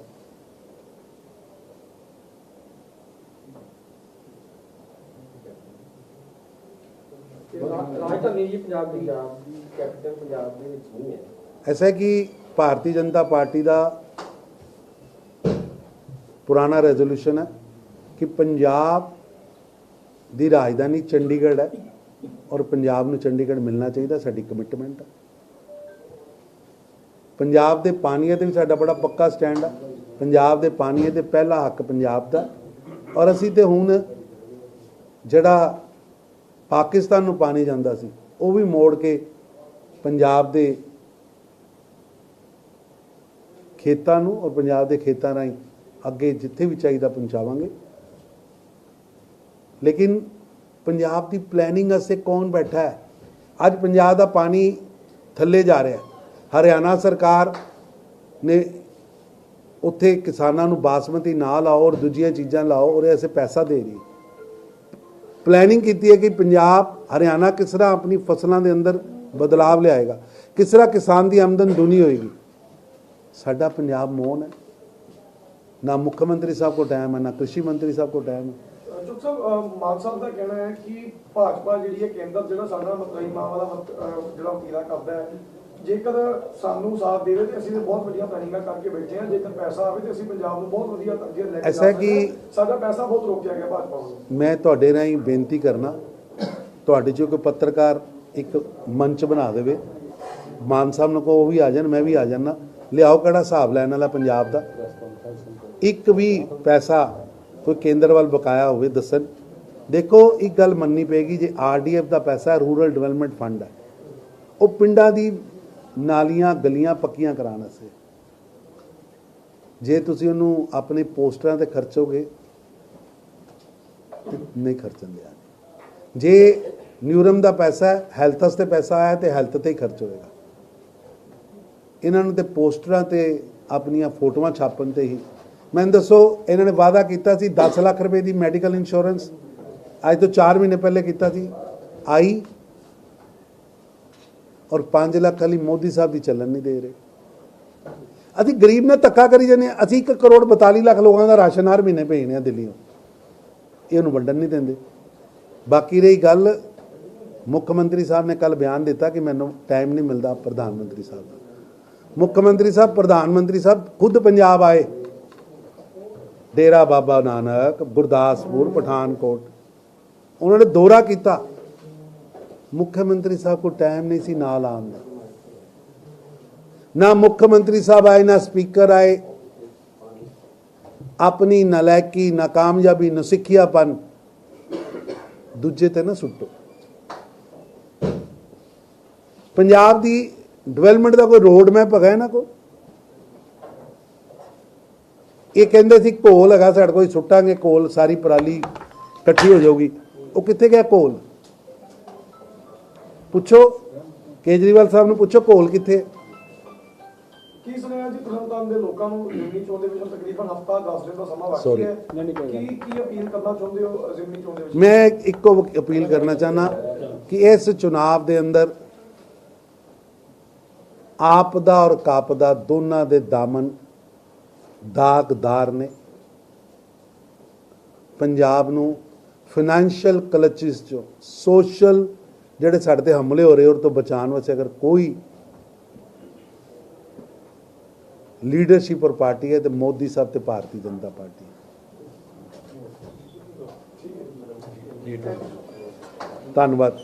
ਰਾ- ਰਾਜਧਾਨੀ ਜੀ ਪੰਜਾਬ ਦੀ ਕੈਪੀਟਲ ਪੰਜਾਬ ਦੇ ਵਿੱਚ ਨਹੀਂ ਹੈ। ਐਸਾ ਕਿ ਭਾਰਤੀ ਜਨਤਾ ਪਾਰਟੀ ਦਾ ਪੁਰਾਣਾ ਰੈਜ਼ੋਲੂਸ਼ਨ ਹੈ। ਕਿ ਪੰਜਾਬ ਦੀ ਰਾਜਧਾਨੀ ਚੰਡੀਗੜ੍ਹ ਹੈ ਔਰ ਪੰਜਾਬ ਨੂੰ ਚੰਡੀਗੜ੍ਹ ਮਿਲਣਾ ਚਾਹੀਦਾ, ਸਾਡੀ ਕਮਿਟਮੈਂਟ ਹੈ ਪੰਜਾਬ ਦੇ ਪਾਣੀਏ ਤੇ ਵੀ ਸਾਡਾ ਬੜਾ ਪੱਕਾ ਸਟੈਂਡ ਹੈ ਪੰਜਾਬ ਦੇ ਪਾਣੀਏ ਤੇ ਪਹਿਲਾ ਹੱਕ ਪੰਜਾਬ ਦਾ। ਔਰ ਅਸੀਂ ਤੇ ਹੁਣ ਜਿਹੜਾ ਪਾਕਿਸਤਾਨ ਨੂੰ ਪਾਣੀ ਜਾਂਦਾ ਸੀ, ਉਹ ਵੀ ਮੋੜ ਕੇ ਪੰਜਾਬ ਦੇ ਖੇਤਾਂ ਨੂੰ ਔਰ ਪੰਜਾਬ ਦੇ ਖੇਤਾਂ ਰਾਹੀਂ ਅੱਗੇ ਜਿੱਥੇ ਵੀ ਚਾਹੀਦਾ ਪਹੁੰਚਾਵਾਂਗੇ। ਲੇਕਿਨ ਪੰਜਾਬ ਦੀ ਪਲੈਨਿੰਗ ਵਾਸਤੇ ਕੌਣ ਬੈਠਾ ਹੈ? ਅੱਜ ਪੰਜਾਬ ਦਾ ਪਾਣੀ ਥੱਲੇ ਜਾ ਰਿਹਾ ਹਰਿਆਣਾ ਸਰਕਾਰ ਨੇ ਉੱਥੇ ਕਿਸਾਨਾਂ ਨੂੰ ਬਾਸਮਤੀ ਨਾ ਲਾਓ ਔਰ ਦੂਜੀਆਂ ਚੀਜ਼ਾਂ ਲਾਓ ਔਰ ਐਸੇ ਪੈਸਾ ਦੇ ਰਹੀ ਪਲੈਨਿੰਗ ਕੀਤੀ ਹੈ ਕਿ ਪੰਜਾਬ, ਹਰਿਆਣਾ ਕਿਸ ਤਰ੍ਹਾਂ ਆਪਣੀ ਫਸਲਾਂ ਦੇ ਅੰਦਰ ਬਦਲਾਵ ਲਿਆਏਗਾ। ਕਿਸ ਤਰ੍ਹਾਂ ਕਿਸਾਨ ਦੀ ਆਮਦਨ ਦੁਨੀ ਹੋਏਗੀ। ਸਾਡਾ ਪੰਜਾਬ ਮੋਹਨ ਹੈ। ਨਾ ਮੁੱਖ ਮੰਤਰੀ ਸਾਹਿਬ ਕੋ ਟਾਈਮ ਹੈ, ਨਾ ਕ੍ਰਿਸ਼ੀ ਮੰਤਰੀ ਸਾਹਿਬ ਕੋ ਟਾਈਮ ਹੈ। ਚੁੱਕ ਸਾਹਿਬ ਮਾਨ ਸਾਹਿਬ ਦਾ ਕਹਿਣਾ ਹੈ ਕਿ ਭਾਜਪਾ ਜਿਹੜੀ ਹੈ ਕੇਂਦਰ ਜਿਹੜਾ ਸਾਡਾ ਮਤਲਬ ਮਾਂ ਵਾਲਾ ਜਿਹੜਾ ਵਕੀਲਾ ਕਰਦਾ ਹੈ ਜੇਕਰ ਸਾਨੂੰ ਸਾਥ ਦੇਵੇ ਤੇ ਅਸੀਂ ਤੇ ਬਹੁਤ ਵਧੀਆ ਪਲੈਨਿੰਗਾਂ ਕਰਕੇ ਬੈਠੇ ਹਾਂ ਜੇਕਰ ਪੈਸਾ ਆਵੇ ਤੇ ਅਸੀਂ ਪੰਜਾਬ ਨੂੰ ਬਹੁਤ ਵਧੀਆ ਅੱਗੇ ਲੈ ਕੇ ਐਸਾ ਜਾ। ਕਿ- ਸਾਡਾ ਪੈਸਾ ਬਹੁਤ ਰੋਕਿਆ ਗਿਆ ਭਾਜਪਾ ਵੱਲੋਂ। ਮੈਂ ਤੁਹਾਡੇ ਰਾਹੀਂ ਬੇਨਤੀ ਕਰਨਾ ਤੁਹਾਡੇ ਚੋਂ ਕੋਈ ਪੱਤਰਕਾਰ ਇੱਕ ਮੰਚ ਬਣਾ ਦੇਵੇ। ਮਾਨ ਸਾਹਿਬ ਨੂੰ ਕਹੋ ਉਹ ਵੀ ਆ ਜਾਣ ਮੈਂ ਵੀ ਆ ਜਾਣਾ। ਲਿਆਓ ਕਿਹੜਾ ਹਿਸਾਬ ਲੈਣ ਵਾਲਾ ਪੰਜਾਬ ਦਾ। ਇੱਕ ਵੀ ਪੈਸਾ ਕੋਈ ਕੇਂਦਰ ਵੱਲ ਬਕਾਇਆ ਹੋਵੇ ਦੱਸਣ। ਦੇਖੋ, ਇੱਕ ਗੱਲ ਮੰਨਣੀ ਪਏਗੀ, ਜੇ ਆਰਡੀਐਫ ਦਾ ਪੈਸਾ ਰੂਰਲ ਡਿਵੈਲਪਮੈਂਟ ਫੰਡ ਹੈ, ਉਹ ਪਿੰਡਾਂ ਦੀ ਨਾਲੀਆਂ, ਗਲੀਆਂ ਪੱਕੀਆਂ ਕਰਾਉਣ ਵਾਸਤੇ। ਜੇ ਤੁਸੀਂ ਉਹਨੂੰ ਆਪਣੇ ਪੋਸਟਰਾਂ ਤੇ ਖਰਚੋਗੇ ਨਹੀਂ ਖਰਚਣ ਦਿਆ। ਜੇ ਨਿਊਰਮ ਦਾ ਪੈਸਾ ਹੈਲਥ ਵਾਸਤੇ ਪੈਸਾ ਆਇਆ ਤੇ ਹੈਲਥ ਤੇ ਹੀ ਖਰਚ ਹੋਏਗਾ। ਇਹਨਾਂ ਨੂੰ ਤੇ ਪੋਸਟਰਾਂ ਤੇ ਆਪਣੀਆਂ ਫੋਟੋਆਂ ਛਾਪਣ ਤੇ ਹੀ ਮੈਨੂੰ ਦੱਸੋ, ਇਹਨਾਂ ਨੇ ਵਾਅਦਾ ਕੀਤਾ ਸੀ 10 ਲੱਖ ਰੁਪਏ ਦੀ ਮੈਡੀਕਲ ਇੰਸ਼ੋਰੈਂਸ ਅੱਜ ਤੋਂ 4 ਮਹੀਨੇ ਪਹਿਲੇ ਕੀਤਾ ਸੀ। ਆਈ ਔਰ 5 ਲੱਖ ਵਾਲੀ ਮੋਦੀ ਸਾਹਿਬ ਦੀ ਚੱਲਣ ਨਹੀਂ ਦੇ ਰਹੇ। ਅਸੀਂ ਗਰੀਬ ਨਾਲ ਧੱਕਾ ਕਰੀ ਜਾਂਦੇ ਹਾਂ। ਅਸੀਂ 1 ਕਰੋੜ 42 ਲੱਖ ਲੋਕਾਂ ਦਾ ਰਾਸ਼ਨ ਹਰ ਮਹੀਨੇ ਭੇਜਨੇ ਆ ਦਿੱਲੀੋਂ। ਉਹਨੂੰ ਵੰਡਣ ਨਹੀਂ ਦਿੰਦੇ। ਬਾਕੀ ਰਹੀ ਗੱਲ, ਮੁੱਖ ਮੰਤਰੀ ਸਾਹਿਬ ਨੇ ਕੱਲ ਬਿਆਨ ਦਿੱਤਾ ਕਿ ਮੈਨੂੰ ਟਾਈਮ ਨਹੀਂ ਮਿਲਦਾ ਪ੍ਰਧਾਨ ਮੰਤਰੀ ਸਾਹਿਬ ਦਾ। ਮੁੱਖ ਮੰਤਰੀ ਸਾਹਿਬ, ਪ੍ਰਧਾਨ ਮੰਤਰੀ ਸਾਹਿਬ ਖੁਦ ਪੰਜਾਬ ਆਏ। ਡੇਰਾ ਬਾਬਾ ਨਾਨਕ, ਗੁਰਦਾਸਪੁਰ, ਪਠਾਨਕੋਟ। ਉਹਨਾਂ ਨੇ ਦੌਰਾ ਕੀਤਾ। ਮੁੱਖ ਮੰਤਰੀ ਸਾਹਿਬ ਕੋ ਟਾਈਮ ਨਹੀਂ ਸੀ ਨਾਲ ਆਉਣ ਦਾ। ਨਾ ਮੁੱਖ ਮੰਤਰੀ ਸਾਹਿਬ ਆਏ, ਨਾ ਸਪੀਕਰ ਆਏ। ਆਪਣੀ ਨਲਾਇਕੀ, ਨਾਕਾਮਯਾਬੀ, ਨਸਿੱਖਿਆਪਨ ਦੂਜੇ ਤੇ ਨਾ ਸੁੱਟੋ। ਪੰਜਾਬ ਦੀ ਡਿਵੈਲਪਮੈਂਟ ਦਾ ਕੋਈ ਰੋਡ ਮੈਪ ਹੈਗਾ ਇਹਨਾਂ ਕੋ ਇਹ ਕਹਿੰਦੇ ਸੀ ਕੋਲ ਹੈਗਾ ਸਾਡੇ ਕੋਈ ਸੁੱਟਾਂਗੇ ਕੋਲ ਸਾਰੀ ਪਰਾਲੀ ਇਕੱਠੀ ਹੋ ਜਾਊਗੀ। ਉਹ ਕਿੱਥੇ ਗਿਆ ਕੋਲ ਪੁੱਛੋ ਕੇਜਰੀਵਾਲ ਸਾਹਿਬ ਨੂੰ ਪੁੱਛੋ ਕੋਲ ਕਿੱਥੇ? ਕੀ ਸੁਣਿਆ ਜੀ ਤਰਨਤਾਰਨ ਦੇ ਲੋਕਾਂ ਨੂੰ? ਜ਼ਿਮਨੀ ਚੋਣ ਦੇ ਵਿੱਚ ਤਕਰੀਬਨ ਹਫਤਾ 10 ਦਿਨ ਦਾ ਸਮਾਂ ਬਾਕੀ. ਹੈ ਕੀ ਕੀ ਅਪੀਲ ਕਰਨਾ ਚਾਹੁੰਦੇ ਹੋ ਜ਼ਿਮਨੀ ਚੋਣ ਦੇ ਵਿੱਚ? ਮੈਂ ਇੱਕੋ ਅਪੀਲ ਕਰਨਾ ਚਾਹਨਾ ਕਿ ਇਸ ਚੁਣਾਵ ਦੇ ਅੰਦਰ ਆਪ ਦਾ ਔਰ ਕਾਪ ਦਾ ਦੋਨਾਂ ਦੇ ਦਾਮਨ ਦਾਗਦਾਰ ਨੇ। ਪੰਜਾਬ ਨੂੰ ਫਾਈਨੈਂਸ਼ੀਅਲ ਕਲਚਿਸ ਚੋਂ ਸੋਸ਼ਲ ਜਿਹੜੇ ਸਾਡੇ ਤੇ ਹਮਲੇ ਹੋ ਰਹੇ ਔਰ ਤੋਂ ਬਚਾਉਣ ਵਾਸਤੇ ਅਗਰ ਕੋਈ ਲੀਡਰਸ਼ਿਪ ਔਰ ਪਾਰਟੀ ਹੈ, ਤੇ ਮੋਦੀ ਸਾਹਿਬ ਤੇ ਭਾਰਤੀ ਜਨਤਾ ਪਾਰਟੀ ਧੰਨਵਾਦ।